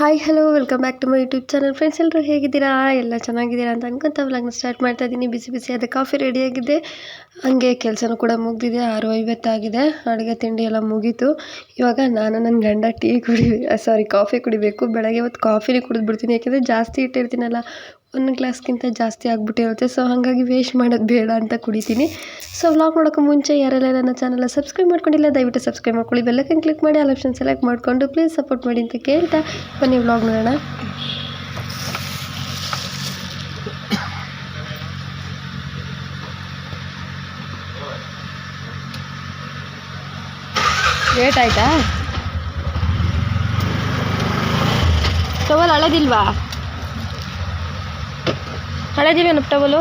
Hi hello welcome back to my YouTube channel friends ಎಲ್ಲರೂ ಹೇಗಿದ್ದೀರಾ? ಎಲ್ಲ ಚೆನ್ನಾಗಿದ್ದೀರಾ ಅಂತ ಅನ್ಕೊಂತ ವ್ಲಾಗ್ನ ಸ್ಟಾರ್ಟ್ ಮಾಡ್ತಾ ಇದ್ದೀನಿ. ಬಿಸಿ ಅದು ಕಾಫಿ ರೆಡಿಯಾಗಿದೆ ಹಂಗೆ ಕೆಲಸನೂ ಕೂಡ ಮುಗಿದಿದೆ. ಆರು ಐವತ್ತಾಗಿದೆ ಅಡುಗೆ, ತಿಂಡಿ ಎಲ್ಲ ಮುಗೀತು. ಇವಾಗ ನಾನು ನನ್ನ ಗಂಡ ಟೀ ಕುಡಿ ಸಾರಿ ಕಾಫಿ ಕುಡಿಬೇಕು. ಬೆಳಗ್ಗೆ ಇವತ್ತು ಕಾಫಿನೇ ಕುಡಿದ್ಬಿಡ್ತೀನಿ. ಯಾಕೆಂದರೆ ಜಾಸ್ತಿ ಇಟ್ಟಿರ್ತೀನಲ್ಲ ಒಂದು ಗ್ಲಾಸ್ಗಿಂತ ಜಾಸ್ತಿ ಆಗಿಬಿಟ್ಟಿರುತ್ತೆ ಸೊ ಹಾಗಾಗಿ ವೇಸ್ಟ್ ಮಾಡೋದು ಬೇಡ ಅಂತ ಕುಡಿತೀನಿ. ಸೊ ವ್ಲಾಗ್ ನೋಡೋಕೆ ಮುಂಚೆ ಯಾರೆಲ್ಲ ನನ್ನ ಚಾನಲ್ನ ಸಬ್ಸ್ಕ್ರೈಬ್ ಮಾಡ್ಕೊಂಡಿಲ್ಲ, ದಯವಿಟ್ಟು ಸಬ್ಸ್ಕ್ರೈಬ್ ಮಾಡ್ಕೊಳ್ಳಿ. ಬೆಲ್ಲಕ್ಕೆ ಕ್ಲಿಕ್ ಮಾಡಿ ಆಲ್ ಆಪ್ಷನ್ ಸೆಲೆಕ್ಟ್ ಮಾಡಿಕೊಂಡು ಪ್ಲೀಸ್ ಸಪೋರ್ಟ್ ಮಾಡಿ ಅಂತ ಕೇಳ್ತಾ ಬನ್ನಿ ವ್ಲಾಗ್ ನೋಡೋಣ. ಲೇಟ್ ಆಯ್ತಾ? ಟವಲ್ ಹಳದಿಲ್ವಾ ಹಳದಿವೇನಪ್ಪ ಟವಲು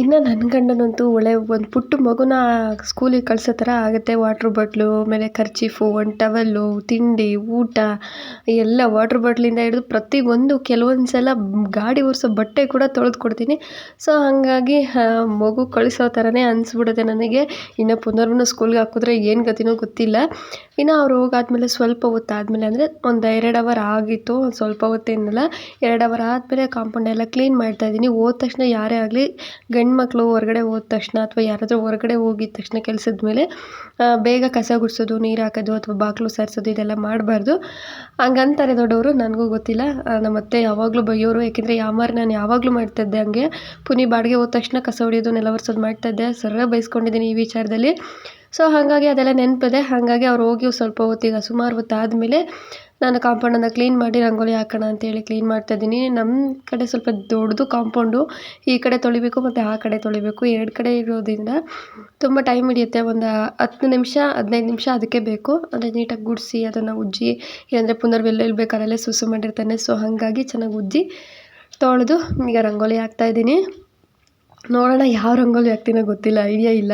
ಇನ್ನು ನನ್ನ ಗಂಡನಂತೂ ಒಳ್ಳೆ ಒಂದು ಪುಟ್ಟ ಮಗುನ ಸ್ಕೂಲಿಗೆ ಕಳಿಸೋ ಥರ ಆಗುತ್ತೆ. ವಾಟ್ರ್ ಬಾಟ್ಲು ಆಮೇಲೆ ಕರ್ಚೀಫು ಒಂದು ಟವಲ್ಲು ತಿಂಡಿ, ಊಟ, ಎಲ್ಲ ವಾಟ್ರ್ ಬಾಟ್ಲಿಂದ ಹಿಡಿದು ಪ್ರತಿಯೊಂದು ಕೆಲವೊಂದು ಸಲ ಗಾಡಿ ಒರೆಸೋ ಬಟ್ಟೆ ಕೂಡ ತೊಳೆದು ಕೊಡ್ತೀನಿ. ಸೊ ಹಾಗಾಗಿ ಮಗು ಕಳಿಸೋ ಥರನೇ ಅನಿಸ್ಬಿಡುತ್ತೆ ನನಗೆ. ಇನ್ನು ಸ್ಕೂಲ್ ಸ್ಕೂಲ್ಗೆ ಹಾಕಿದ್ರೆ ಏನು ಗತಿನೋ ಗೊತ್ತಿಲ್ಲ. ಇನ್ನು ಅವ್ರು ಹೋಗಾದ್ಮೇಲೆ ಸ್ವಲ್ಪ ಹೊತ್ತಾದಮೇಲೆ ಅಂದರೆ ಒಂದು ಎರಡು ಅವರ್ ಆಗಿತ್ತು, ಒಂದು ಸ್ವಲ್ಪ ಹೊತ್ತೇನಲ್ಲ, ಎರಡು ಅವರ್ ಆದಮೇಲೆ ಕಾಂಪೌಂಡ್ ಎಲ್ಲ ಕ್ಲೀನ್ ಮಾಡ್ತಾ ಮಾಡ್ತಾಯಿದ್ದೀನಿ ಹೋದ ತಕ್ಷಣ ಯಾರೇ ಆಗಲಿ ಗಂಡು ಮಕ್ಕಳು ಹೊರಗಡೆ ಹೋದ ತಕ್ಷಣ ಅಥವಾ ಯಾರಾದರೂ ಹೊರಗಡೆ ಹೋಗಿದ ತಕ್ಷಣ ಕೆಲಸದ ಮೇಲೆ ಬೇಗ ಕಸ ಗುಡಿಸೋದು, ನೀರು ಹಾಕೋದು ಅಥವಾ ಬಾಗಿಲು ಸಾರಿಸೋದು ಇದೆಲ್ಲ ಮಾಡಬಾರ್ದು. ಹಂಗಂತಾರೆ ದೊಡ್ಡವರು, ನನಗೂ ಗೊತ್ತಿಲ್ಲ. ನಮ್ಮ ಅತ್ತೆ ಯಾವಾಗಲೂ ಬೈಯೋರು, ಯಾಕೆಂದರೆ ಯಾಮಾರು ನಾನು ಯಾವಾಗಲೂ ಮಾಡ್ತಾಯಿದ್ದೆ ಹಂಗೆ. ಪುನಿ ಬಾಡಿಗೆ ಹೋದ ತಕ್ಷಣ ಕಸ ಹೊಡಿಯೋದು, ನೆಲ ಒರೆಸೋದು ಮಾಡ್ತಾಯಿದ್ದೆ ಸರ್ರ ಬೈಸ್ಕೊಂಡಿದ್ದೀನಿ ಈ ವಿಚಾರದಲ್ಲಿ. ಸೊ ಹಾಗಾಗಿ ಅದೆಲ್ಲ ನೆನಪಿದೆ. ಹಾಗಾಗಿ ಅವ್ರು ಹೋಗಿ ಸ್ವಲ್ಪ ಹೊತ್ತಿಗೆ ಸುಮಾರು ಹೊತ್ತಾದಮೇಲೆ ನಾನು ಕಾಂಪೌಂಡನ್ನು ಕ್ಲೀನ್ ಮಾಡಿ ರಂಗೋಲಿ ಹಾಕೋಣ ಅಂತೇಳಿ ಕ್ಲೀನ್ ಮಾಡ್ತಾಯಿದ್ದೀನಿ ನಮ್ಮ ಕಡೆ ಸ್ವಲ್ಪ ದೊಡ್ಡದು ಕಾಂಪೌಂಡು ಈ ಕಡೆ ತೊಳಿಬೇಕು ಮತ್ತು ಆ ಕಡೆ ತೊಳಿಬೇಕು. ಎರಡು ಕಡೆ ಇರೋದ್ರಿಂದ ತುಂಬ ಟೈಮ್ ಹಿಡಿಯುತ್ತೆ. ಒಂದು ಹತ್ತು ನಿಮಿಷ, ಹದಿನೈದು ನಿಮಿಷ ಅದಕ್ಕೆ ಬೇಕು. ಅಂದರೆ ನೀಟಾಗಿ ಗುಡಿಸಿ, ಅದನ್ನು ಉಜ್ಜಿ, ಇಲ್ಲಾಂದರೆ ಪುನರ್ ಎಲ್ಲೆಲ್ಲಿ ಸುಸು ಮಾಡಿರ್ತಾನೆ. ಸೊ ಹಾಗಾಗಿ ಚೆನ್ನಾಗಿ ಉಜ್ಜಿ ತೊಳೆದು ಈಗ ರಂಗೋಲಿ ಹಾಕ್ತಾಯಿದ್ದೀನಿ ನೋಡೋಣ ಯಾವ ರಂಗೋಲಿ ಹಾಕ್ತೀನೋ ಗೊತ್ತಿಲ್ಲ ಐಡಿಯಾ ಇಲ್ಲ.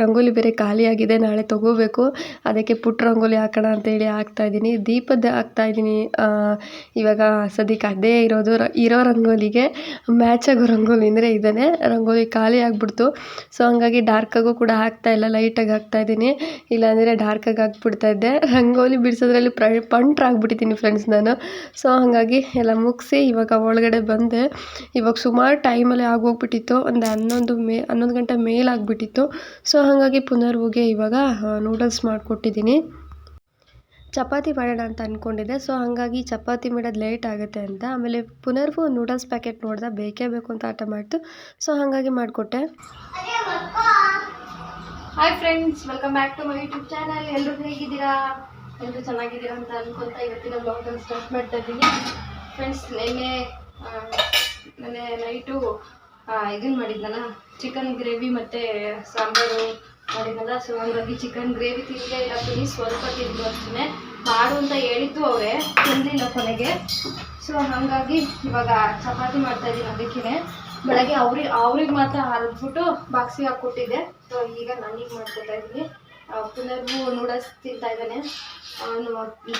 ರಂಗೋಲಿ ಬೇರೆ ಖಾಲಿಯಾಗಿದೆ ನಾಳೆ ತೊಗೋಬೇಕು. ಅದಕ್ಕೆ ಪುಟ್ಟ ರಂಗೋಲಿ ಹಾಕೋಣ ಅಂತೇಳಿ ಹಾಕ್ತಾಯಿದ್ದೀನಿ ದೀಪದ ಹಾಕ್ತಾಯಿದ್ದೀನಿ ಇವಾಗ ಸದ್ಯಕ್ಕೆ ಅದೇ ಇರೋದು. ಇರೋ ರಂಗೋಲಿಗೆ ಮ್ಯಾಚ್ ಆಗೋ ರಂಗೋಲಿ ಅಂದರೆ ಇದೇ ರಂಗೋಲಿ ಖಾಲಿ ಆಗಿಬಿಡ್ತು. ಸೊ ಹಂಗಾಗಿ ಡಾರ್ಕಾಗೂ ಕೂಡ ಹಾಕ್ತಾಯಿಲ್ಲ ಲೈಟಾಗಿ ಹಾಕ್ತಾಯಿದ್ದೀನಿ ಇಲ್ಲಾಂದರೆ ಡಾರ್ಕಾಗಿ ಹಾಕ್ಬಿಡ್ತಾಯಿದ್ದೆ ರಂಗೋಲಿ ಬಿಡಿಸೋದ್ರಲ್ಲಿ ಪ್ರ ಪಂಟ್ರಾಗ್ಬಿಟ್ಟಿದ್ದೀನಿ ಫ್ರೆಂಡ್ಸ್ ನಾನು. ಸೊ ಹಾಗಾಗಿ ಎಲ್ಲ ಮುಗಿಸಿ ಇವಾಗ ಒಳಗಡೆ ಬಂದೆ. ಇವಾಗ ಸುಮಾರು ಟೈಮಲ್ಲಿ ಆಗೋಗ್ಬಿಟ್ಟಿತ್ತು ಒಂದು ಹನ್ನೊಂದು ಮೇ, ಹನ್ನೊಂದು ಗಂಟೆ ಮೇಲೆ ಆಗಿಬಿಟ್ಟಿತ್ತು. ಸೊ ಹಾಗಾಗಿ ಪುನರ್ವುಗೆ ಇವಾಗ ನೂಡಲ್ಸ್ ಮಾಡಿಕೊಟ್ಟಿದ್ದೀನಿ. ಚಪಾತಿ ಮಾಡೋಣ ಅಂತ ಅಂದ್ಕೊಂಡಿದ್ದೆ ಸೊ ಹಾಗಾಗಿ ಚಪಾತಿ ಮಾಡೋದು ಲೇಟ್ ಆಗುತ್ತೆ ಅಂತ. ಆಮೇಲೆ ಪುನರ್ವು ನೂಡಲ್ಸ್ ಪ್ಯಾಕೆಟ್ ನೋಡ್ದೆ ಬೇಕೇ ಬೇಕು ಅಂತ ಆಟ ಮಾಡ್ತು. ಸೊ ಹಾಗಾಗಿ ಮಾಡಿಕೊಟ್ಟೆ. Hi friends welcome back to my YouTube channel ಎಲ್ಲರೂ ಹೇಗಿದ್ದೀರಾ? ಎಲ್ಲರೂ ಚೆನ್ನಾಗಿದ್ದೀರಾ ಅಂತ ಅನ್ಕೊತಾ ಇವತ್ತಿನ ಬ್ಲಾಗನ್ನು ಸ್ಟಾರ್ಟ್ ಮಾಡ್ತಾ ಇದ್ದೀನಿ. ಫ್ರೆಂಡ್ಸ್ ನಿನ್ನೆ ನೆನ್ನೆ ನೈಟು ಇದನ್ನು ಮಾಡಿದ್ನಲ್ಲ ಚಿಕನ್ ಗ್ರೇವಿ ಮತ್ತು ಸಾಂಬಾರು ಮಾಡಿದ್ನಲ್ಲ ಸೊ ಹಂಗಾಗಿ ಚಿಕನ್ ಗ್ರೇವಿ ತಿಂದೇ ಇಲ್ಲ ಪ್ಲೀಸ್ ಸ್ವಲ್ಪ ತಿಂದು ಅಷ್ಟೇ ಮಾಡು ಅಂತ ಹೇಳಿದ್ದು ಅವರೇ, ತಿಂದಿಲ್ಲ ಕೊನೆಗೆ. ಸೊ ಹಾಗಾಗಿ ಇವಾಗ ಚಪಾತಿ ಮಾಡ್ತಾ ಇದ್ದೀನಿ ಅದಕ್ಕೇ ಬೆಳಗ್ಗೆ ಅವ್ರಿಗೆ ಅವ್ರಿಗೆ ಮಾತ್ರ ಹರಿದ್ಬಿಟ್ಟು ಬಾಕ್ಸಿಗೆ ಹಾಕ್ಕೊಟ್ಟಿದ್ದೆ. ಸೊ ಈಗ ನನಗೆ ಮಾಡ್ಕೊತಾ ಇದ್ದೀನಿ. ಪುನರ್ವು ನೂಡಲ್ಸ್ ತಿಂತಾ ಇದ್ದಾನೆ. ಅವನು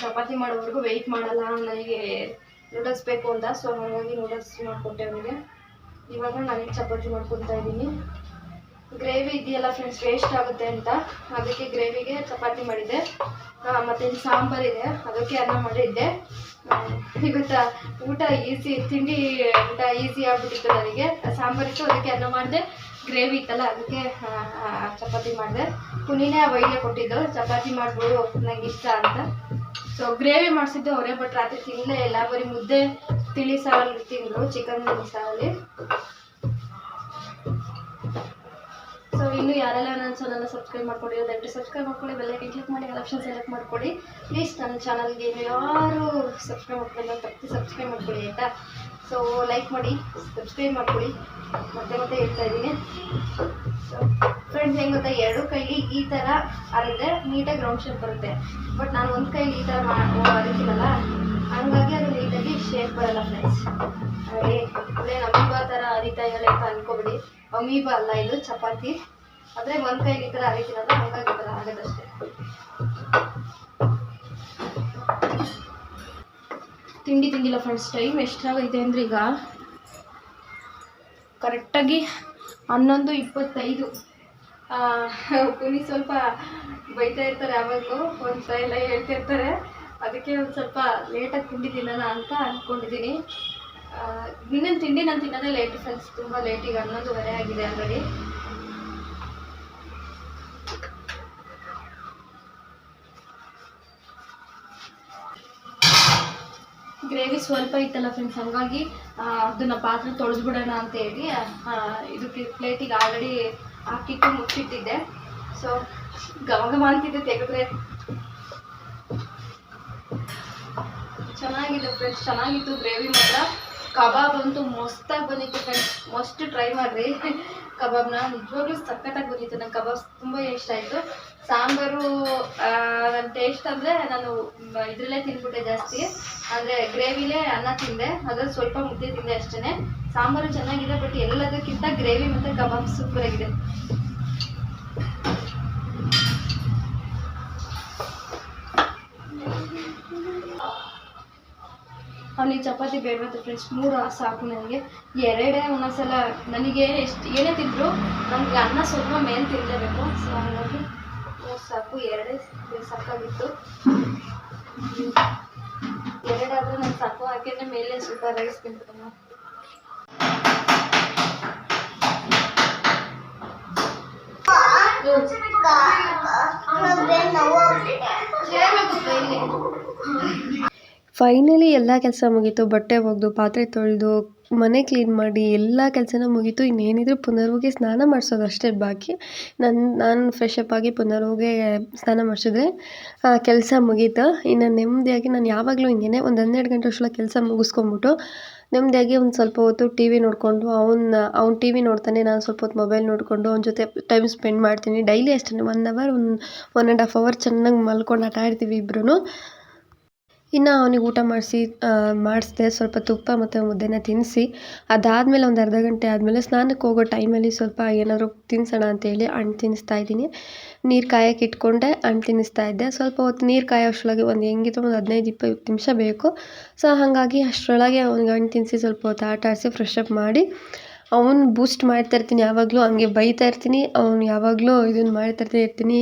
ಚಪಾತಿ ಮಾಡೋವರೆಗೂ ವೆಯ್ಟ್ ಮಾಡಲ್ಲ, ನನಗೆ ನೂಡಲ್ಸ್ ಬೇಕು ಅಂತ. ಸೊ ಹಾಗಾಗಿ ನೂಡಲ್ಸ್ ಮಾಡಿಕೊಟ್ಟೆ ಅವನಿಗೆ ಇವಾಗ ನನಗೆ ಚಪಾತಿ ಮಾಡ್ಕೊತಾ ಇದ್ದೀನಿ. ಗ್ರೇವಿ ಇದೆಯಲ್ಲ ಫ್ರೆಂಡ್ಸ್ ವೇಸ್ಟ್ ಆಗುತ್ತೆ ಅಂತ. ಅದಕ್ಕೆ ಗ್ರೇವಿಗೆ ಚಪಾತಿ ಮಾಡಿದ್ದೆ ಮತ್ತು ಸಾಂಬಾರ್ ಸಾಂಬಾರಿದೆ ಅದಕ್ಕೆ ಅನ್ನ ಮಾಡಿದ್ದೆ. ಇವತ್ತು ಊಟ ಈಸಿ ತಿಂಡಿ ಊಟ ಈಸಿ ಆಗ್ಬಿಟ್ಟಿತ್ತು ನನಗೆ. ಸಾಂಬಾರಿತ್ತು ಅದಕ್ಕೆ ಅನ್ನ ಮಾಡಿದೆ. ಗ್ರೇವಿ ಇತ್ತಲ್ಲ, ಅದಕ್ಕೆ ಚಪಾತಿ ಮಾಡಿದೆ. ಪುನಿನೇ ವೈದ್ಯ ಕೊಟ್ಟಿದ್ದು, ಚಪಾತಿ ಮಾಡ್ಬೋದು ನಂಗೆ ಇಷ್ಟ ಅಂತ. ಸೊ ಗ್ರೇವಿ ಮಾಡಿಸಿದ್ದೆ ಅವರೇ ಬಟ್ ರಾತ್ರಿ ತಿನ್ನಲೇ ಇಲ್ಲ. ಬರೀ ಮುದ್ದೆ ತಿಳಿ ಸಾರಲ್ಲಿ ತಿಂದರು ಚಿಕನ್ ಸಾರಲ್ಲಿ ಸೊ ಇನ್ನು ಯಾರೆಲ್ಲ ನನ್ನ ಚಾನಲ್ನ ಸಬ್ಸ್ಕ್ರೈಬ್ ಮಾಡ್ಕೊಳ್ಳಿ ದಯವಿಟ್ಟು ಸಬ್ಸ್ಕ್ರೈಬ್ ಮಾಡ್ಕೊಳ್ಳಿ ಬೆಲ್ಲೈಕನ್ ಕ್ಲಿಕ್ ಮಾಡಿ ಆಪ್ಷನ್ ಸೆಲೆಕ್ಟ್ ಮಾಡ್ಕೊಳ್ಳಿ. ಪ್ಲೀಸ್ ನನ್ನ ಚಾನಲ್ಗೆ ಯಾರು ಸಬ್ಸ್ಕ್ರೈಬ್ ಮಾಡ್ಕೊಳ್ಳಿ ತಪ್ಪಿ ಸಬ್ಸ್ಕ್ರೈಬ್ ಮಾಡ್ಕೊಳ್ಳಿ, ಆಯಿತಾ? ಸೊ ಲೈಕ್ ಮಾಡಿ ಸಬ್ಸ್ಕ್ರೈಬ್ ಮಾಡ್ಕೊಳ್ಳಿ. ಮತ್ತೆ ಮತ್ತೆ ಹೇಳ್ತಾ ಇದ್ದೀನಿ. ಸೊ ಫ್ರೆಂಡ್ಸ್ ಹೆಂಗೆ ಎರಡು ಕೈಲಿ ಈ ಥರ ಅರಿದ್ರೆ ನೀಟಾಗಿ ರೌಂಡ್ ಶೇಪ್ ಬರುತ್ತೆ. ಬಟ್ ನಾನು ಒಂದು ಕೈಲಿ ಈ ಥರ ಮಾಡಿ ಅರಿತೀನಲ್ಲ ಹಂಗಾಗಿ ಅದು ಶೇಪ್ ಬರಲ್ಲ ಫ್ರೆಂಡ್ಸ್ ಅದೇ ಅಮೀಬಾ ಥರ ಅರಿತಾ ಇರಲ್ಲ ಅಂತ ಅನ್ಕೋಬಿಡಿ. ಅಮೀಬಾ ಅಲ್ಲ ಇದು ಚಪಾತಿ. ಆದರೆ ಒಂದು ಕೈಲಿ ಈ ಥರ ಅರಿತೀನಲ್ಲ ಹಂಗಾಗಿ ತರ ಥರ ಆಗೋದಷ್ಟೇ. ತಿಂಡಿ ತಿಂದಿಲ್ಲ ಫ್ರೆಂಡ್ಸ್ ಟೈಮ್ ಎಷ್ಟಾಗೈತೆ ಅಂದ್ರೆ ಈಗ ಕರೆಕ್ಟಾಗಿ ಹನ್ನೊಂದು ಇಪ್ಪತ್ತೈದು. ಪುನಿ ಸ್ವಲ್ಪ ಬೈತಾ ಇರ್ತಾರೆ ಅವಾಗ ಒಂದು ಎಲ್ಲ ಹೇಳ್ತಿರ್ತಾರೆ ಅದಕ್ಕೆ ಒಂದು ಸ್ವಲ್ಪ ಲೇಟಾಗಿ ತಿಂಡಿ ತಿನ್ನೋಣ ಅಂತ ಅಂದ್ಕೊಂಡಿದ್ದೀನಿ ಇನ್ನೇನು ತಿಂಡಿ ನಾನು ತಿನ್ನೋದೇ ಲೇಟ್ ಫ್ರೆಂಡ್ಸ್ ತುಂಬ ಲೇಟಿಗೆ ಹನ್ನೊಂದುವರೆ ಆಗಿದೆ ಆಲ್ರೆಡಿ ಗ್ರೇವಿ ಸ್ವಲ್ಪ ಇತ್ತಲ್ಲ ಫ್ರೆಂಡ್ಸ್ ಹಂಗಾಗಿ ಅದನ್ನ ಪಾತ್ರೆ ತೊಳೆದ್ಬಿಡೋಣ ಅಂತ ಹೇಳಿ ಇದಕ್ಕೆ ಪ್ಲೇಟಿಗೆ ಆಲ್ರೆಡಿ ಹಾಕಿಟ್ಟು ಮುಚ್ಚಿಟ್ಟಿದ್ದೆ. ಸೊ ಗಮಗಮ ಅಂತಿದೆ ತೆಗೆದ್ರೆ. ಚೆನ್ನಾಗಿದೆ ಫ್ರೆಂಡ್ಸ್ ಚೆನ್ನಾಗಿತ್ತು ಗ್ರೇವಿ ಮಾತ್ರ. ಕಬಾಬ್ ಅಂತೂ ಮಸ್ತಾಗಿ ಬಂದಿತ್ತು ಫ್ರೆಂಡ್ಸ್ ಮಸ್ಟ್ ಟ್ರೈ ಮಾಡ್ರಿ. ಕಬಾಬ್ನ ನಿಜವಾಗ್ಲೂ ಸಖತ್ತಾಗಿ ಬಂದಿತ್ತು, ನಂಗೆ ಕಬಾಬ್ ತುಂಬ ಇಷ್ಟ ಆಯಿತು. ಸಾಂಬಾರು ನನ್ನ ಟೇಸ್ಟ್ ಅಂದರೆ ನಾನು ಇದರಲ್ಲೇ ತಿಂದ್ಬಿಟ್ಟೆ ಜಾಸ್ತಿ. ಅಂದರೆ ಗ್ರೇವಿಲೇ ಅನ್ನ ತಿಂದೆ, ಅದ್ರಲ್ಲಿ ಸ್ವಲ್ಪ ಮುದ್ದೆ ತಿಂದೆ ಅಷ್ಟೇ ಸಾಂಬಾರು ಚೆನ್ನಾಗಿದೆ ಬಟ್ ಎಲ್ಲದಕ್ಕಿಂತ ಗ್ರೇವಿ ಮತ್ತು ಕಬಾಬ್ ಸೂಪರ್ ಅವನಿಗೆ ಚಪಾತಿ ಬೇಡವತ್ತು ಫ್ರೆಂಡ್ಸ್ ಮೂರು ಸಾಕು ನನಗೆ. ಎರಡೇ ಒಂದೊಂದ್ಸಲ ನನಗೆ ಎಷ್ಟು ಏನೇ ತಿಂದರು ನನಗೆ ಅನ್ನ ಸ್ವಲ್ಪ ಮೇಲೆ ತಿನ್ನಲೇಬೇಕು ಸೊ ಹಾಗಾಗಿ ಮೂರು ಸಾಕು, ಎರಡೇ ಸಾಕಾಗಿತ್ತು. ಎರಡಾದರೂ ನಾನು ಸಾಕು ಹಾಕಿದ್ರೆ ಮೇಲೆ ಸ್ವಲ್ಪ ರೈಸ್ ತಿಂತೀನಿ ಫೈನಲಿ ಎಲ್ಲ ಕೆಲಸ ಮುಗೀತು, ಬಟ್ಟೆ ಒಗೆದು, ಪಾತ್ರೆ ತೊಳೆದು, ಮನೆ ಕ್ಲೀನ್ ಮಾಡಿ ಎಲ್ಲ ಕೆಲಸನೂ ಮುಗೀತು, ಇನ್ನೇನಿದ್ರು ಪುನರ್ವಗೆ ಸ್ನಾನ ಮಾಡಿಸೋದು ಅಷ್ಟೇ ಬಾಕಿ. ನನ್ನ ನಾನು ಅಪ್ ಆಗಿ ಪುನರ್ವಗೆ ಸ್ನಾನ ಮಾಡಿಸಿದ್ರೆ ಕೆಲಸ ಮುಗೀತು. ಇನ್ನು ನೆಮ್ಮದಿಯಾಗಿ ನಾನು ಯಾವಾಗಲೂ ಹಿಂಗೇನೆ ಒಂದು ಹನ್ನೆರಡು ಗಂಟೆ ಅಷ್ಟೊಳಗೆ ಕೆಲಸ ಮುಗಿಸ್ಕೊಂಬಿಟ್ಟು ನೆಮ್ಮದಿಯಾಗಿ ಒಂದು ಸ್ವಲ್ಪ ಹೊತ್ತು ಟಿ ವಿ ನೋಡಿಕೊಂಡು ಅವನ್ನ ಅವ್ನು ಟಿ ವಿ ನೋಡ್ತಾನೆ, ನಾನು ಸ್ವಲ್ಪ ಹೊತ್ತು ಮೊಬೈಲ್ ನೋಡಿಕೊಂಡು, ಅವ್ನ ಜೊತೆ ಟೈಮ್ ಸ್ಪೆಂಡ್ ಮಾಡ್ತೀನಿ. ಡೈಲಿ ಅಷ್ಟೇ one hour one one and half hour ಚೆನ್ನಾಗಿ ಮಲ್ಕೊಂಡು ಆಟ ಆಡ್ತೀವಿ ಇಬ್ಬರೂ ಇನ್ನು ಅವನಿಗೆ ಊಟ ಮಾಡಿಸಿ ಮಾಡಿಸ್ದೆ ಸ್ವಲ್ಪ ತುಪ್ಪ ಮತ್ತು ಮುದ್ದೆನ ತಿನ್ನಿಸಿ. ಅದಾದಮೇಲೆ ಒಂದು ಅರ್ಧ ಗಂಟೆ ಆದಮೇಲೆ ಸ್ನಾನಕ್ಕೆ ಹೋಗೋ ಟೈಮಲ್ಲಿ ಸ್ವಲ್ಪ ಏನಾದರೂ ತಿನ್ನಿಸೋಣ ಅಂತೇಳಿ ಹಣ್ಣು ತಿನ್ನಿಸ್ತಾ ಇದ್ದೀನಿ. ನೀರು ಕಾಯಕ್ಕೆ ಇಟ್ಕೊಂಡೆ, ಹಣ್ಣು ತಿನ್ನಿಸ್ತಾ ಇದ್ದೆ. ಸ್ವಲ್ಪ ಹೊತ್ತು ನೀರು ಕಾಯೋ ಅಷ್ಟರೊಳಗೆ ಒಂದು ಹೆಂಗಿತ್ತು ಒಂದು ಹದಿನೈದು ಇಪ್ಪತ್ತು ನಿಮಿಷ ಬೇಕು. ಸೊ, ಹಾಗಾಗಿ ಅಷ್ಟರೊಳಗೆ ಅವ್ನಿಗೆ ಹಣ್ಣು ತಿನ್ನಿಸಿ ಸ್ವಲ್ಪ ಹೊತ್ತು ಆಟ ಆಡಿಸಿ ಫ್ರೆಶ್ ಅಪ್ ಮಾಡಿ, ಅವ್ನು ಬೂಸ್ಟ್ ಮಾಡ್ತಾ ಇರ್ತೀನಿ ಯಾವಾಗಲೂ. ಹಂಗೆ ಬೈತಾ ಇರ್ತೀನಿ, ಅವ್ನು ಯಾವಾಗಲೂ ಇದನ್ನು ಮಾಡ್ತಾ ಇರ್ತೀನಿ.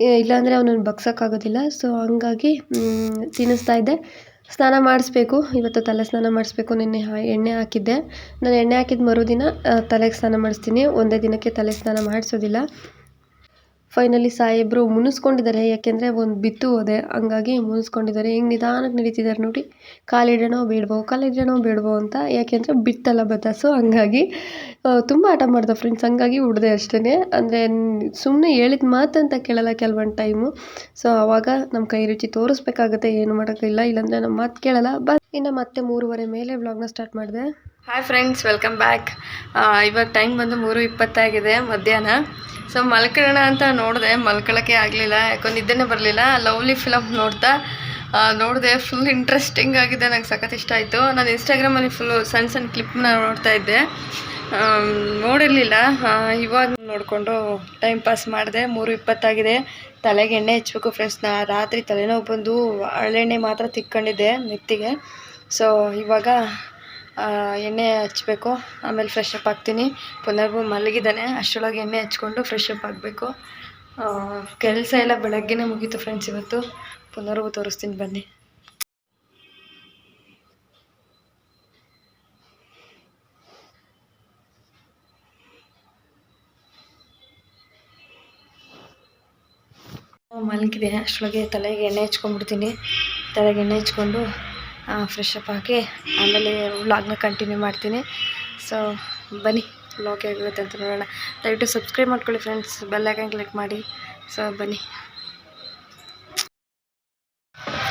ಇಲ್ಲಾಂದರೆ ಅವನನ್ನು ಬಗ್ಸೋಕ್ಕಾಗೋದಿಲ್ಲ. ಸೊ ಹಂಗಾಗಿ ತಿನ್ನಿಸ್ತಾ ಇದ್ದೆ. ಸ್ನಾನ ಮಾಡಿಸ್ಬೇಕು. ಇವತ್ತು ತಲೆ ಸ್ನಾನ ಮಾಡಿಸ್ಬೇಕು. ನಿನ್ನೆ ಎಣ್ಣೆ ಹಾಕಿದ್ದೆ. ನಾನು ಎಣ್ಣೆ ಹಾಕಿದ ಮರುದಿನ ತಲೆಗೆ ಸ್ನಾನ ಮಾಡಿಸ್ತೀನಿ. ಒಂದೇ ದಿನಕ್ಕೆ ತಲೆ ಸ್ನಾನ ಮಾಡಿಸೋದಿಲ್ಲ. ಫೈನಲಿ ಸಾಹೇಬರು ಮುನಿಸ್ಕೊಂಡಿದ್ದಾರೆ. ಯಾಕೆಂದರೆ ಒಂದು ಬಿತ್ತು ಹೋದೆ. ಹಂಗಾಗಿ ಮುನಿಸ್ಕೊಂಡಿದ್ದಾರೆ. ಹೆಂಗೆ ನಿಧಾನಕ್ಕೆ ನಡೀತಿದ್ದಾರೆ ನೋಡಿ. ಕಾಲಿಡೋಣೋ ಬೇಡವೋ ಕಾಲಿಡೋಣೋ ಬೇಡವೋ ಅಂತ. ಯಾಕೆಂದರೆ ಬಿತ್ತಲ್ಲ ಬತಾಸು ಹಂಗಾಗಿ ತುಂಬ ಆಟ ಮಾಡ್ದೆ ಫ್ರೆಂಡ್ಸ್ ಹಂಗಾಗಿ ಉಡ್ದೆ ಅಷ್ಟೇ ಅಂದರೆ ಸುಮ್ಮನೆ ಹೇಳಿದ ಮಾತಂತ ಕೇಳಲ್ಲ ಕೆಲವೊಂದು ಟೈಮು ಸೊ ಆವಾಗ ನಮ್ಮ ಕೈ ರುಚಿ ತೋರಿಸ್ಬೇಕಾಗತ್ತೆ. ಏನು ಮಾಡೋಕ್ಕಿಲ್ಲ ಇಲ್ಲಾಂದರೆ ನಮ್ಮ ಮಾತು ಕೇಳಲ್ಲ. ಬ ಇನ್ನು ಮತ್ತೆ ಮೂರುವರೆ ಮೇಲೆ ವ್ಲಾಗ್ನ ಸ್ಟಾರ್ಟ್ ಮಾಡಿದೆ. ಹಾಯ್ ಫ್ರೆಂಡ್ಸ್ ವೆಲ್ಕಮ್ ಬ್ಯಾಕ್ ಇವಾಗ ಟೈಮ್ ಬಂದು ಮೂರು ಇಪ್ಪತ್ತಾಗಿದೆ, ಮಧ್ಯಾಹ್ನ. ಸೊ ಮಲ್ಕೊಳ್ಳೋಣ ಅಂತ ನೋಡಿದೆ ಮಲ್ಕೊಳ್ಳೋಕ್ಕೆ ಆಗಲಿಲ್ಲ, ಯಾಕೋ ನಿದ್ದೆನೇ ಬರಲಿಲ್ಲ. ಲವ್ಲಿ ಫಿಲಮ್ ನೋಡ್ತಾ ನೋಡಿದೆ ಫುಲ್ ಇಂಟ್ರೆಸ್ಟಿಂಗ್ ಆಗಿದೆ, ನಂಗೆ ಸಖತ್ ಇಷ್ಟ ಆಯಿತು. ನಾನು ಇನ್ಸ್ಟಾಗ್ರಾಮಲ್ಲಿ ಫುಲ್ಲು ಸಣ್ಣ ಸಣ್ಣ ಕ್ಲಿಪ್ನ ನೋಡ್ತಾ ಇದ್ದೆ. ನೋಡಿರಲಿಲ್ಲ. ಇವಾಗ ನೋಡಿಕೊಂಡು ಟೈಮ್ ಪಾಸ್ ಮಾಡಿದೆ, ಮೂರು ಇಪ್ಪತ್ತಾಗಿದೆ. ತಲೆಗೆ ಎಣ್ಣೆ ಹಚ್ಬೇಕು ಫ್ರೆಂಡ್ಸ್ ನಾ. ರಾತ್ರಿ ತಲೆನೋವು ಬಂದು ಹಳೆಣ್ಣೆ ಮಾತ್ರ ತಿಕ್ಕೊಂಡಿದ್ದೆ, ನೆತ್ತಿಗೆ. ಸೊ ಇವಾಗ ಎಣ್ಣೆ ಹಚ್ಬೇಕು, ಆಮೇಲೆ ಫ್ರೆಶ್ ಅಪ್ ಆಗ್ತೀನಿ ಪುನರ್ಗೂ ಮಲಗಿದ್ದಾನೆ, ಅಷ್ಟರೊಳಗೆ ಎಣ್ಣೆ ಹಚ್ಕೊಂಡು ಫ್ರೆಶ್ ಅಪ್ ಆಗಬೇಕು ಕೆಲಸ ಎಲ್ಲ ಬೆಳಗ್ಗೆನೇ ಮುಗೀತು ಫ್ರೆಂಡ್ಸ್ ಇವತ್ತು. ಪುನರ್ಗೂ ತೋರಿಸ್ತೀನಿ ಬನ್ನಿ. ಮಲಗಿದೆ, ಅಷ್ಟರೊಳಗೆ ತಲೆಗೆ ಎಣ್ಣೆ ಹಚ್ಕೊಂಡ್ಬಿಡ್ತೀನಿ. ತಲೆಗೆ ಎಣ್ಣೆ ಹಚ್ಕೊಂಡು ಫ್ರೆಶ್ ಅಪ್ ಆಗಿ ಆಮೇಲೆ ವ್ಲಾಗ್ನ ಕಂಟಿನ್ಯೂ ಮಾಡ್ತೀನಿ. ಸೊ ಬನ್ನಿ ವ್ಲಾಗ್ ಹೇಗಿರುತ್ತೆ ಅಂತ ನೋಡೋಣ. ದಯವಿಟ್ಟು ಸಬ್ಸ್ಕ್ರೈಬ್ ಮಾಡ್ಕೊಳ್ಳಿ ಫ್ರೆಂಡ್ಸ್ ಬೆಲ್ ಐಕನ್ ಕ್ಲಿಕ್ ಮಾಡಿ. ಸೊ ಬನ್ನಿ.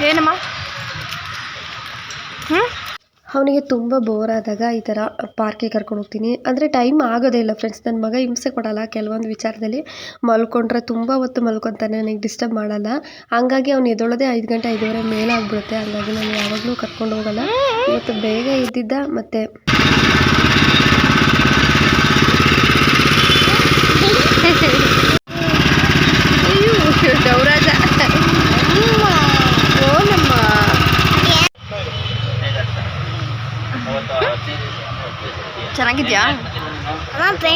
ಏನಮ್ಮ? ಹ್ಞೂ ಅವನಿಗೆ ತುಂಬ ಬೋರ್ ಆದಾಗ ಈ ಥರ ಪಾರ್ಕಿಗೆ ಕರ್ಕೊಂಡು ಹೋಗ್ತೀನಿ. ಅಂದರೆ ಟೈಮ್ ಆಗೋದೇ ಇಲ್ಲ ಫ್ರೆಂಡ್ಸ್ ನನ್ನ ಮಗ ಹಿಂಸೆ ಕೊಡಲ್ಲ. ಕೆಲವೊಂದು ವಿಚಾರದಲ್ಲಿ ಮಲ್ಕೊಂಡ್ರೆ ತುಂಬ ಹೊತ್ತು ಮಲ್ಕೊತಾನೆ, ನನಗೆ ಡಿಸ್ಟರ್ಬ್ ಮಾಡಲ್ಲ. ಹಂಗಾಗಿ ಅವ್ನು ಎದೊಳದೇ ಐದು ಗಂಟೆ, ಐದುವರೆ ಮೇಲೆ ಆಗ್ಬಿಡುತ್ತೆ ಹಂಗಾಗಿ ನಾನು ಯಾವಾಗಲೂ ಕರ್ಕೊಂಡು ಹೋಗಲ್ಲ. ಇವತ್ತು ಬೇಗ ಇದ್ದಿದ್ದ ಮತ್ತು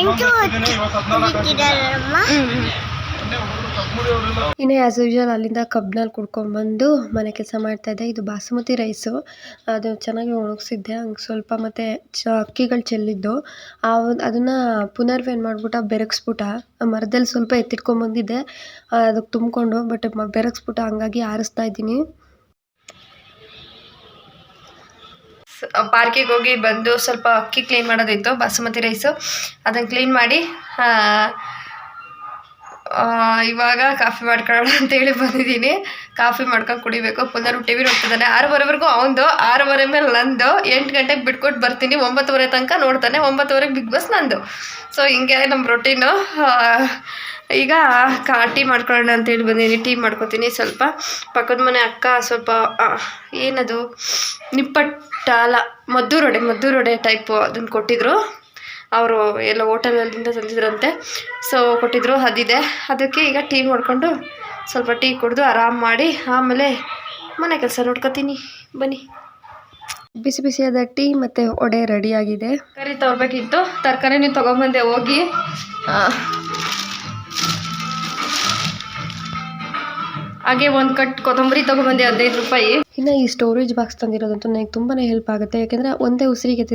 ಇಕ್ಕಿದಾರಮ್ಮ ಇನ್ನು ಆ್ಯಸ್ ಯೂಶುವಲ್ ಅಲ್ಲಿಂದ ಕಬ್ನಲ್ಲಿ ಕುಡ್ಕೊಂಡ್ಬಂದು ಮನೆ ಕೆಲಸ ಮಾಡ್ತಾಯಿದ್ದೆ. ಇದು ಬಾಸುಮತಿ ರೈಸು ಅದು ಚೆನ್ನಾಗಿ ಒಣಗಿಸಿದ್ದೆ. ಹಂಗೆ ಸ್ವಲ್ಪ ಮತ್ತು ಚ ಅಕ್ಕಿಗಳು ಚೆಲ್ಲಿದ್ದು. ಅದನ್ನ ಅದನ್ನು ಪುನರ್ವೇನು ಮಾಡಿಬಿಟ್ಟು, ಬೆರಗಿಸ್ಬಿಟ್ಟ. ಮರದಲ್ಲಿ ಸ್ವಲ್ಪ ಎತ್ತಿಟ್ಕೊಂಬಂದಿದ್ದೆ ಅದಕ್ಕೆ ತುಂಬಿಕೊಂಡು ಬಟ್ ಬೆರಗಿಸ್ಬಿಟ್ಟ ಹಂಗಾಗಿ ಆರಿಸ್ತಾ ಇದ್ದೀನಿ. ಪಾರ್ಕಿಗೆ ಹೋಗಿ ಬಂದು ಸ್ವಲ್ಪ ಅಕ್ಕಿ ಕ್ಲೀನ್ ಮಾಡೋದಿತ್ತು ಬಾಸುಮತಿ ರೈಸು ಅದನ್ನು ಕ್ಲೀನ್ ಮಾಡಿ ಇವಾಗ ಕಾಫಿ ಮಾಡ್ಕೊಳ್ಳೋಣ ಅಂತೇಳಿ ಬಂದಿದ್ದೀನಿ. ಕಾಫಿ ಮಾಡ್ಕೊಂಡು ಕುಡಿಬೇಕು. ಪುನರ್ ಟಿ ವಿ ನೋಡ್ತಿದ್ದಾನೆ ಆರೂವರೆವರೆಗೂ ಅವನದು, ಆರೂವರೆ ಮೇಲೆ ನಂದು, ಎಂಟು ಗಂಟೆಗೆ ಬಿಟ್ಕೊಟ್ಟು ಬರ್ತೀನಿ. ಒಂಬತ್ತುವರೆ ತನಕ ನೋಡ್ತಾನೆ. ಒಂಬತ್ತುವರೆಗೆ ಬಿಗ್ ಬಾಸ್ ನಂದು. ಸೊ ಹಿಂಗೆ ನಮ್ಮ ರೊಟೀನು ಈಗ ಕಾ, ಟೀ ಮಾಡ್ಕೊಳ್ಳೋಣ ಅಂತೇಳಿ ಬಂದಿದ್ದೀನಿ. ಟೀ ಮಾಡ್ಕೊತೀನಿ ಸ್ವಲ್ಪ. ಪಕ್ಕದ ಮನೆ ಅಕ್ಕ ಸ್ವಲ್ಪ ಏನದು? ಏನದು ನಿಪ್ಪಟ್ಟ ಅಲ್ಲ ಮದ್ದೂರೊಡೆ ಮದ್ದೂರೊಡೆ ಟೈಪು ಅದನ್ನು ಕೊಟ್ಟಿದ್ರು. ಅವರು ಎಲ್ಲ ಹೋಟೆಲಲ್ಲಿಂದ ತಂದಿದ್ರಂತೆ. ಸೊ ಕೊಟ್ಟಿದ್ರು ಅದಿದೆ. ಅದಕ್ಕೆ ಈಗ ಟೀ ಮಾಡ್ಕೊಂಡು ಸ್ವಲ್ಪ ಟೀ ಕುಡಿದು ಆರಾಮ್ ಮಾಡಿ ಆಮೇಲೆ ಮನೆ ಕೆಲಸ ನೋಡ್ಕೊತೀನಿ. ಬನ್ನಿ. ಬಿಸಿ ಬಿಸಿಯಾದ ಟೀ ಮತ್ತು ವಡೆ ರೆಡಿಯಾಗಿದೆ ತರಕಾರಿ ತಗೋಬೇಕಿತ್ತು ತರಕಾರಿನೂ ತೊಗೊಂಬಂದೆ ಹೋಗಿ. ಹಾಗೆ ಒಂದು ಕಟ್ ಕೊತ್ತಂಬರಿ ತೊಗೊಬಂದೆ ಹದಿನೈದು ರೂಪಾಯಿ. ಇನ್ನು ಈ ಸ್ಟೋರೇಜ್ ಬಾಕ್ಸ್ ತಂದಿರೋದಂತೂ ನನಗೆ ತುಂಬಾ ಹೆಲ್ಪ್ ಆಗುತ್ತೆ. ಯಾಕೆಂದರೆ ಒಂದೇ ಉಸಿರಿಗೆ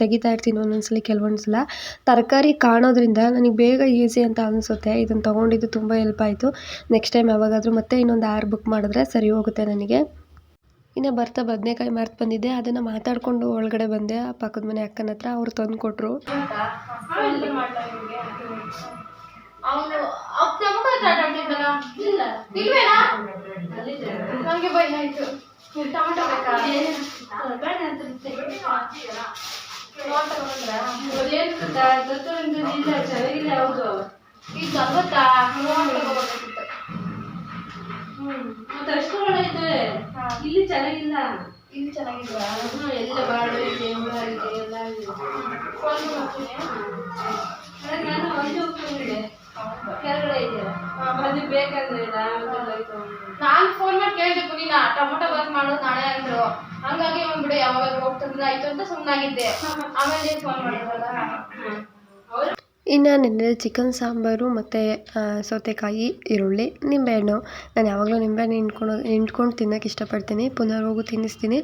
ತೆಗಿತಾ ಇರ್ತೀನಿ ಒಂದೊಂದ್ಸಲಿ ಕೆಲವೊಂದು ಸಲ ತರಕಾರಿ ಕಾಣೋದ್ರಿಂದ ನನಗೆ ಬೇಗ ಈಸಿ ಅಂತ ಅನಿಸುತ್ತೆ. ಇದನ್ನು ತೊಗೊಂಡಿದ್ದು ತುಂಬ ಹೆಲ್ಪ್ ಆಯಿತು. ನೆಕ್ಸ್ಟ್ ಟೈಮ್ ಯಾವಾಗಾದರೂ ಮತ್ತೆ ಇನ್ನೊಂದು ಆರ್ ಬುಕ್ ಮಾಡಿದ್ರೆ ಸರಿ ಹೋಗುತ್ತೆ ನನಗೆ. ಇನ್ನು ಬರ್ತಾ ಬದನೆಕಾಯಿ ಮರ್ತು ಬಂದಿದ್ದೆ ಅದನ್ನು ಮಾತಾಡಿಕೊಂಡು ಒಳಗಡೆ ಬಂದೆ. ಆ ಪಕ್ಕದ ಮನೆ ಅಕ್ಕನ ಹತ್ರ. ಅವ್ರು ತಂದು ಕೊಟ್ಟರು ಅವನು ನಮಗ ಆಗ್ತಿದ್ದಲ್ಲ ಇಲ್ಲ. ಇಲ್ವೇನ? ನಮ್ಗೆ ಭಯ ಆಯ್ತು ಟೊಮೆಟೊ ಬೇಕಾ? ಇಲ್ಲ ಚೆನ್ನಾಗಿಲ್ಲ ಹೌದು. ಈಗ ನಲ್ವತ್ತಾ ಮತ್ತೆ ಅಷ್ಟು ಒಳ್ಳೆ ಇದೆ. ಇಲ್ಲಿ ಚೆನ್ನಾಗಿಲ್ಲ. ಇಲ್ಲಿ ಚೆನ್ನಾಗಿಲ್ಲ ಎಲ್ಲ ಬಾಳು ಇದೆ ಎಲ್ಲ ಇದೆ ಎಲ್ಲ ಇದೆ. ಫೋನ್ ಮಾಡ್ತೀನಿ ಅದೇ ನಾನು ಒಂದು ಹೋಗ್ತಿದ್ದೆ ಕೆಳಗಡೆ ಇದೆ ಅದು ಬೇಕಂದ್ರೆ ನಾನು ಫೋನ್ ಮಾಡಿ ಕೇಳಿದೆ ಪುನೀನ ಟೊಮೊಟೊ ಬಾತ್ ಮಾಡೋದು ನಾಳೆ ಅಂದ್ರು. ಹಂಗಾಗಿ ಬಿಡು ಯಾವಾಗ ಹೋಗ್ತದ ಆಯ್ತು ಅಂತ ಸುಮ್ಮನಾಗಿದ್ದೆ ಆಮೇಲೆ ಫೋನ್ ಮಾಡಿದ್ರಲ್ಲ ಇನ್ನು ಚಿಕನ್ ಸಾಂಬಾರು ಮತ್ತು ಸೌತೆಕಾಯಿ, ಈರುಳ್ಳಿ, ನಿಂಬೆಹಣ್ಣು. ನಾನು ಯಾವಾಗಲೂ ನಿಂಬೆಹಣ್ಣು ಹಿಂಡ್ಕೊಂಡು ಹಿಂಡ್ಕೊಂಡು ತಿನ್ನೋಕೆ ಇಷ್ಟಪಡ್ತೀನಿ. ಪುನರ್ ಹೋಗು ತಿನ್ನಿಸ್ತೀನಿ.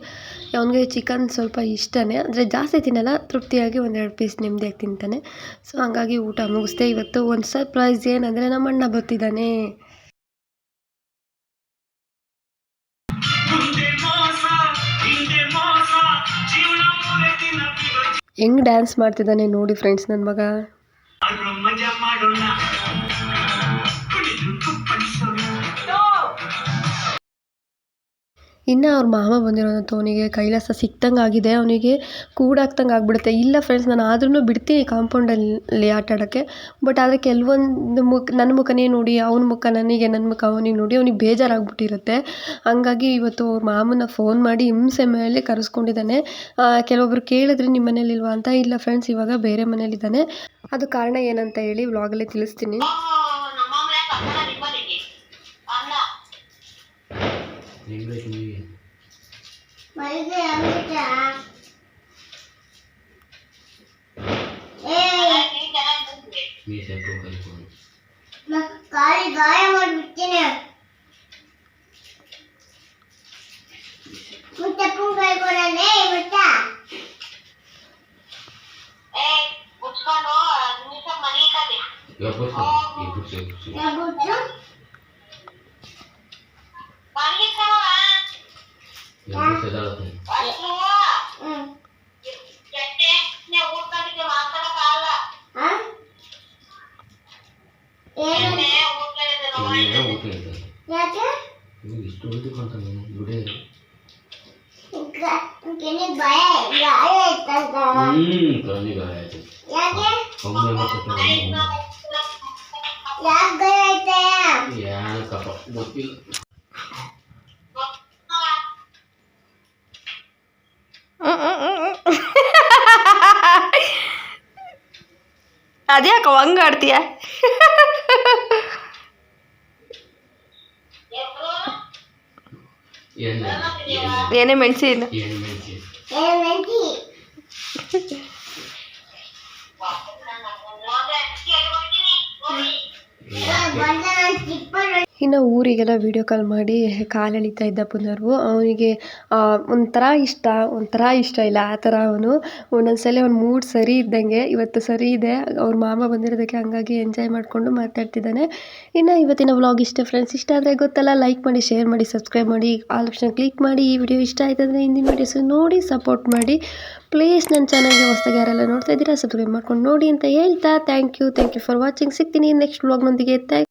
ಅವನಿಗೆ ಚಿಕನ್ ಸ್ವಲ್ಪ ಇಷ್ಟನೇ. ಅಂದರೆ ಜಾಸ್ತಿ ತಿನ್ನಲ್ಲ, ತೃಪ್ತಿಯಾಗಿ ಒಂದೆರಡು ಪೀಸ್ ನೆಮ್ಮದಿಯಾಗಿ ತಿಂತಾನೆ. ಸೊ ಹಂಗಾಗಿ ಊಟ ಮುಗಿಸ್ದೆ. ಇವತ್ತು ಒಂದು ಸರ್ಪ್ರೈಸ್ ಏನಂದರೆ ನಮ್ಮ ಅಣ್ಣ ಬರ್ತಿದ್ದಾನೆ. ಹೆಂಗೆ ಡ್ಯಾನ್ಸ್ ಮಾಡ್ತಿದ್ದಾನೆ ನೋಡಿ ಫ್ರೆಂಡ್ಸ್ ನನ್ನ ಮಗ. Hallelujah. ಇನ್ನು ಅವ್ರ ಮಾಮ ಬಂದಿರೋದಂತೂ ಅವನಿಗೆ ಕೈಲಾಸ ಸಿಕ್ದಂಗೆ ಆಗಿದೆ ಅವನಿಗೆ ಕೂಡಾಕ್ದಂಗೆ ಆಗಿಬಿಡುತ್ತೆ ಇಲ್ಲ ಫ್ರೆಂಡ್ಸ್ ನಾನು ಆದ್ರೂ ಬಿಡ್ತೀನಿ ಕಾಂಪೌಂಡಲ್ಲಿ ಆಟ ಆಡೋಕ್ಕೆ ಬಟ್ ಆದರೆ ಕೆಲವೊಂದು ಮುಖ ನನ್ನ ಮುಖನೇ ನೋಡಿ ಅವನ ಮುಖ ನನಗೆ ನನ್ನ ಮುಖ ಅವನಿಗೆ ನೋಡಿ ಅವನಿಗೆ ಬೇಜಾರಾಗ್ಬಿಟ್ಟಿರುತ್ತೆ. ಹಂಗಾಗಿ ಇವತ್ತು ಅವ್ರ ಮಾಮನ ಫೋನ್ ಮಾಡಿ ಹಿಂಸೆ ಮೇಲೆ ಕರೆಸ್ಕೊಂಡಿದ್ದಾನೆ. ಆ, ಕೆಲವೊಬ್ರು ಕೇಳಿದ್ರೆ ನಿಮ್ಮ ಮನೇಲಿಲ್ವಾ ಅಂತ ಇಲ್ಲ ಫ್ರೆಂಡ್ಸ್ ಇವಾಗ ಬೇರೆ ಮನೇಲಿದ್ದಾನೆ. ಅದು ಕಾರಣ ಏನಂತ ಹೇಳಿ ವ್ಲಾಗಲ್ಲಿ ತಿಳಿಸ್ತೀನಿ. इंग्लिश में मर गया बेटा ए ये सबको कल कौन मैं काली गाय और बच्चे ने। मुझे कौन कल कौन है बेटा। ए उसका नो मुझे मनी का दे। क्या पूछो ये पूछो। क्या पूछो? ಗಾಳಿ ಗಾಯ ಮಾಡ್ಬಿಡ್ತೀನಿ ಮುತ್ತಪ್ಪನ ಕೈ ಕೊಡಲೇ ಮುತ್ತ ಯಾಬುಟ್ಟು ಹ್ಮ್ ಆ? ಏನು ಯಾಕೆ ಕೆನೆ ಭಯ ಗಾಯ ಆಯ್ತಂತ ಯಾಕೆ ಯಾಕೆ ಗಾಯ ಆಯ್ತಾ ಗೊತ್ತಿಲ್ಲ ಅದ್ಯಾಕ ಹಂಗಾಡ್ತೀಯ ಏನೇ ಮೆಣಸಿ ಏನು ಮೆಂತಿ ಬಂದ ಇನ್ನು ಊರಿಗೆಲ್ಲ ವೀಡಿಯೋ ಕಾಲ್ ಮಾಡಿ ಕಾಲು ಎಳಿತಾ ಇದ್ದ ಪುನರ್ವು, ಅವನಿಗೆ ಒಂಥರ ಇಷ್ಟ ಒಂಥರ ಇಷ್ಟ ಇಲ್ಲ, ಆ ಥರ ಅವನು. ಒಂದೊಂದು ಸಲ ಅವ್ನ ಮೂಡ್ ಸರಿ ಇದ್ದಂಗೆ, ಇವತ್ತು ಸರಿ ಇದೆ, ಅವ್ರ ಮಾಮ ಬಂದಿರೋದಕ್ಕೆ ಹಂಗಾಗಿ ಎಂಜಾಯ್ ಮಾಡಿಕೊಂಡು ಮಾತಾಡ್ತಿದ್ದಾನೆ. ಇನ್ನು ಇವತ್ತಿನ ವ್ಲಾಗ್ ಇಷ್ಟ ಫ್ರೆಂಡ್ಸ್ ಇಷ್ಟ ಆದರೆ ಗೊತ್ತಲ್ಲ ಲೈಕ್ ಮಾಡಿ ಶೇರ್ ಮಾಡಿ ಸಬ್ಸ್ಕ್ರೈಬ್ ಮಾಡಿ ಆ ಆಪ್ಷನ್ ಕ್ಲಿಕ್ ಮಾಡಿ, ಈ ವಿಡಿಯೋ ಇಷ್ಟ ಆಯ್ತು ಅಂದರೆ ಹಿಂದಿನ ವೀಡಿಯೋಸ್ ನೋಡಿ ಸಪೋರ್ಟ್ ಮಾಡಿ. ಪ್ಲೀಸ್ ನನ್ನ ಚಾನಲ್ಗೆ ಹೊಸದಾಗಿ ಯಾರೆಲ್ಲ ನೋಡ್ತಾ ಇದ್ದೀರಾ ಸಬ್ಸ್ಕ್ರೈಬ್ ಮಾಡ್ಕೊಂಡು ನೋಡಿ ಅಂತ ಹೇಳ್ತಾ thank you thank you for watching ಸಿಗ್ತೀನಿ ನೆಕ್ಸ್ಟ್ ವ್ಲಾಗ್ನೊಂದಿಗೆ ಥ್ಯಾಂಕ್